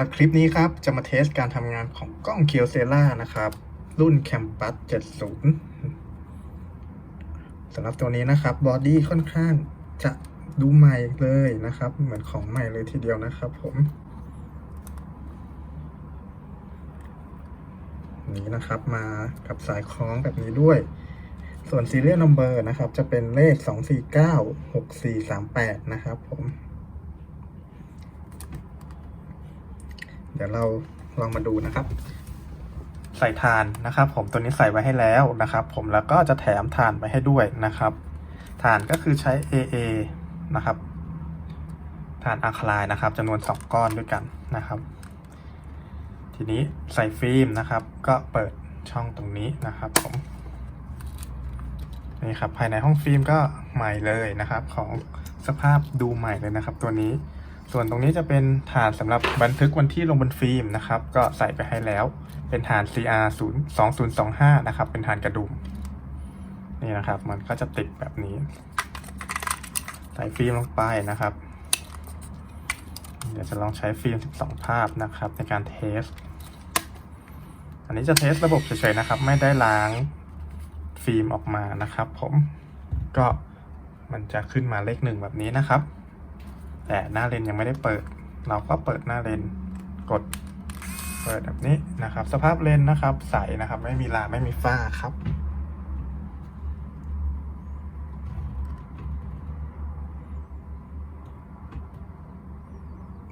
รับคลิปนี้ครับจะมาเทสการทำงานของกล้องเคียวเซล่านะครับ รุ่น Campus 70สำหรับตัวนี้นะครับบอดี้ค่อนข้างจะดูใหม่เลยนะครับ เหมือนของใหม่เลยทีเดียวนะครับผม นี้นะครับมากับสายคล้องแบบนี้ด้วย ส่วน Serial Number นะครับ จะเป็นเลข 2496438 นะครับผม ดี๋ยวเราลองมาดูนะครับ ใส่ทานนะครับ ผมตัวนี้ใส่ไว้ให้แล้วนะครับ ผมแล้วก็จะแถมทานไปให้ด้วยนะครับทานก็คือใช้ AA นะครับทานอะคลายนะครับจำนวน 2 ก้อนด้วยกันนะครับ ทีนี้ใส่ฟิล์มนะครับ ก็เปิดช่องตรงนี้นะครับผมนี่ครับภายในห้องฟิล์มก็ใหม่เลยนะครับ ของสภาพดูใหม่เลยนะครับ ตัวนี้ ส่วนตรงนี้จะเป็นฐานสำหรับบันทึกวันที่ลงบนฟิล์มนะครับ ก็ใส่ไปให้แล้ว เป็นฐาน CR 0 2025 นะครับ เป็นฐานกระดุม นี่นะครับ มันก็จะติดแบบนี้ ใส่ฟิล์มลงไปนะครับ เดี๋ยวจะลองใช้ฟิล์ม 12 ภาพนะครับ ในการเทส อันนี้จะเทสระบบเฉยๆนะครับ ไม่ได้ล้างฟิล์มออกมานะครับ ผม ก็มันจะขึ้นมาเลขหนึ่งแบบนี้นะครับ แต่หน้าเลนยังไม่ได้เปิด เราก็เปิดหน้าเลนกดเปิดแบบนี้นะครับ สภาพเลนนะครับ ใสนะครับ ไม่มีลาไม่มีฝ้าครับ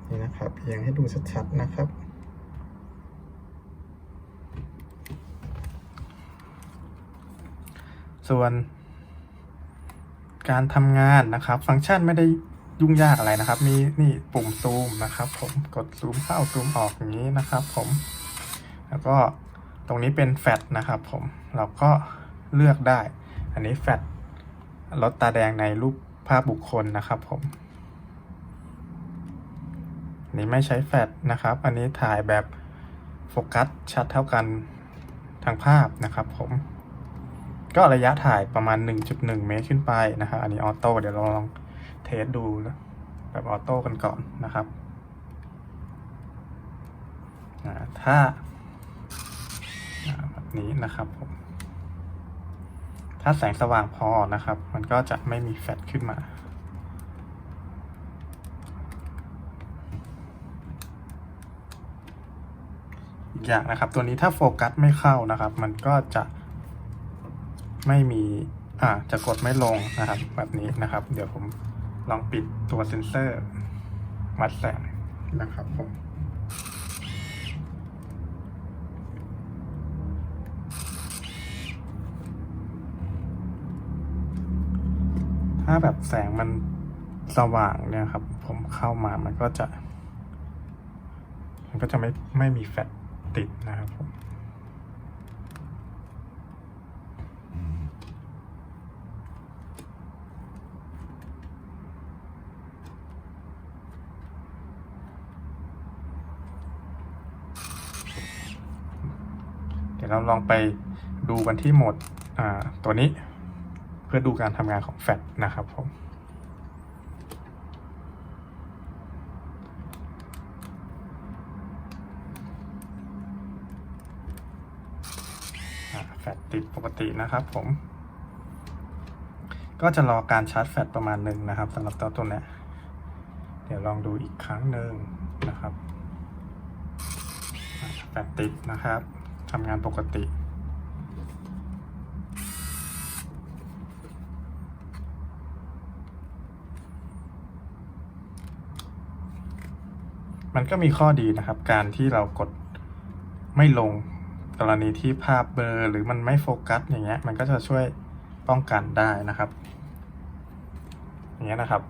นี่นะครับเอียงให้ดูชัดๆนะครับ ส่วนการทำงานนะครับ ฟังก์ชันไม่ได้ ยุ่งยากอะไรนะครับ มีนี่ปุ่มซูมนะครับ ผมกดซูมเข้าซูมออกอย่างนี้นะครับ ผม แล้วก็ตรงนี้เป็นแฟลชนะครับผมเราก็เลือกได้ อันนี้แฟลชลดตาแดงในรูปภาพบุคคลนะครับผมอันนี้ไม่ใช้แฟลชนะครับ อันนี้ถ่ายแบบโฟกัสชัดเท่ากันทางภาพนะครับผม ก็ระยะถ่ายประมาณ 1.1 เมตรขึ้นไปนะครับ อันนี้ออโต้เดี๋ยวเราลอง เทสดูแบบออโต้กันก่อนนะครับ ถ้าอ่าแบบนี้นะครับผมถ้าแสงสว่างพอนะครับ มันก็จะไม่มีแฟลชขึ้นมาอีกอย่างนะครับ ตัวนี้ถ้าโฟกัสไม่เข้านะครับ มันก็จะไม่มีอ่าจะกดไม่ลงนะครับ แบบนี้นะครับ เดี๋ยวผม ลองปิดตัวเซ็นเซอร์ วัดแสงนะครับผมถ้าแบบแสงมันสว่างเนี่ยครับ ผมเข้ามามันก็จะ มันก็จะไม่ไม่มีแฟลชติดนะครับผม ยวเราลองไปดูกันที่โหมดตัวนี้ เพื่อดูการทำงานของแฟลชนะครับผมแฟลชติดปกตินะครับผม ก็จะรอการชาร์จแฟลชประมาณหนึ่งนะครับสำหรับตัวตัวนี้เดี๋ยวลองดูอีกครั้งหนึ่งนะครับแฟลชติดนะครับ ทำงานปกติมันก็มีข้อดีนะครับ การที่เรากดไม่ลงกรณีที่ภาพเบลอหรือมันไม่โฟกัสอย่างเงี้ยมันก็จะช่วยป้องกันได้นะครับ อย่างเงี้ยนะครับ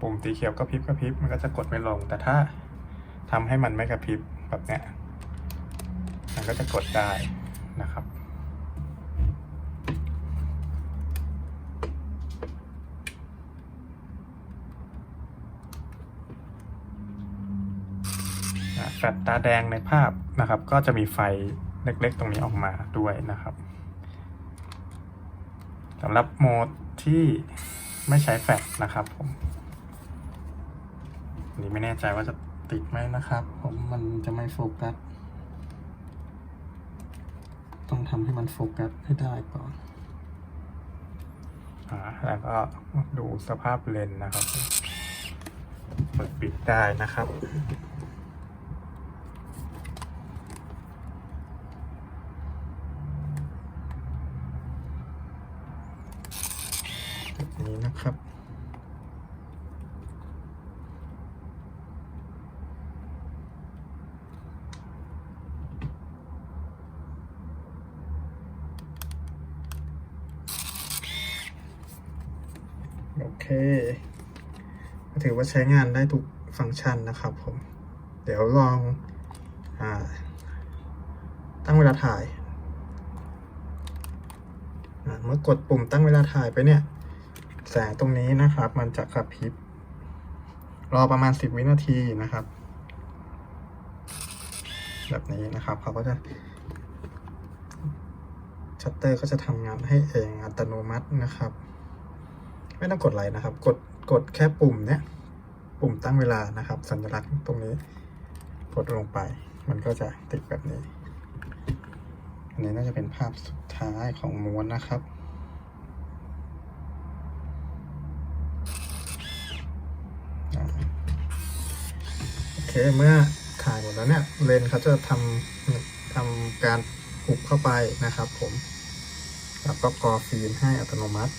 ปุ่มสีเขียวก็พริบก็พริบมันก็จะกดไม่ลง แต่ถ้าทำให้มันไม่กระพริบแบบเนี้ย ก็จะกดได้นะครับ แฟลชตาแดงในภาพนะครับ ก็จะมีไฟเล็กๆ ตรงนี้ออกมาด้วยนะครับสำหรับโหมดที่ไม่ใช้แฟลชนะครับผมนนี้ไม่แน่ใจว่าจะติดไหมนะครับ ผมมันจะไม่โฟกัส ต้องทำให้มันโฟกัสให้ได้ก่อนอ่าแล้วก็ดูสภาพเลนส์นะครับ เปิดปิดได้นะครับแบบนี้นะครับ ถือว่าใช้งานได้ทุกฟังก์ชันนะครับผม เดี๋ยวลองอตั้งเวลาถ่าย เมื่อกดปุ่มตั้งเวลาถ่ายไปเนี่ย แสงตรงนี้นะครับ มันจะกระพริบ รอประมาณ 10 วินาทีนะครับ แบบนี้นะครับเขาก็จะชัตเตอร์ก็จะทำงานให้เองอัตโนมัตินะครับ ไม่ต้องกดอะไรนะครับ กดกดแค่ปุ่มเนี้ยปุ่มตั้งเวลานะครับ สัญลักษณ์ตรงนี้ กดลงไป มันก็จะติดแบบนี้ อันนี้น่าจะเป็นภาพสุดท้ายของม้วนนะครับโอเคเมื่อถ่ายหมดแล้วเนี่ยเลนส์เขาจะทำทำการหุบเข้าไปนะครับผม แล้วก็กรอฟิล์มให้อัตโนมัติ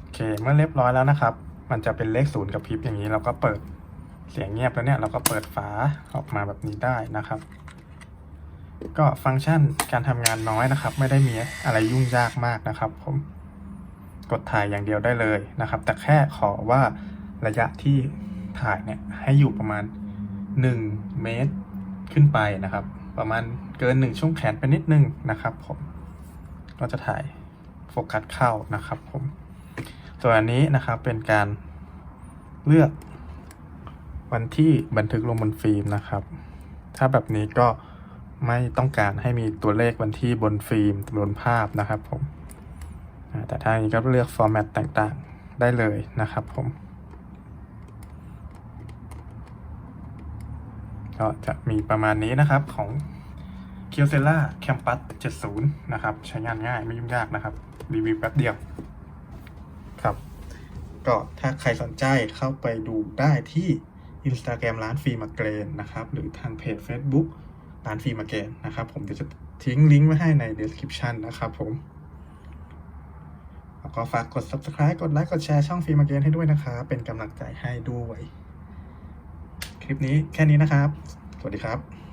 โอเค เมื่อเรียบร้อยแล้วนะครับ มันจะเป็นเลขศูนย์กับพริบอย่างนี้เราก็เปิดเสียงเงียบแล้วเนี่ยเราก็เปิดฝาออกมาแบบนี้ได้นะครับ ก็ฟังก์ชันการทำงานน้อยนะครับ ไม่ได้มีอะไรยุ่งยากมากนะครับ ผมกดถ่ายอย่างเดียวได้เลยนะครับ แต่แค่ขอว่าระยะที่ถ่ายเนี่ยให้อยู่ประมาณ 1 เมตรขึ้นไปนะครับ ประมาณเกิน 1 ช่วงแขนไปนิดนึงนะครับ ผมก็จะถ่ายโฟกัสเข้านะครับ ผม ส่วนนี้นะครับเป็นการเลือกวันที่บันทึกลงบนฟิล์มนะครับ ถ้าแบบนี้ก็ไม่ต้องการให้มีตัวเลขวันที่บนฟิล์มบนภาพนะครับผม แต่ถ้าอย่างนี้ก็เลือกฟอร์แมตต่างๆได้เลยนะครับผมก็จะมีประมาณนี้นะครับของ k i o s e l a Campus 70 นะครับ ใช้งานง่ายไม่ยุ่งยากนะครับ รีวิวแป๊บเดียว ครับ ก็ถ้าใครสนใจเข้าไปดูได้ที่ Instagram ร้านฟีมาเกรนนะครับ หรือทางเพจ Facebook ร้านฟีมาเกรนนะครับ ผมเดี๋ยวจะทิ้งลิงก์ไว้ให้ใน description นะครับผมแล้วก็ฝากกด subscribe กดไลค์กดแชร์ช่องฟีมาเกรนให้ด้วยนะครับเป็นกำลังใจให้ด้วย คลิปนี้แค่นี้นะครับ สวัสดีครับ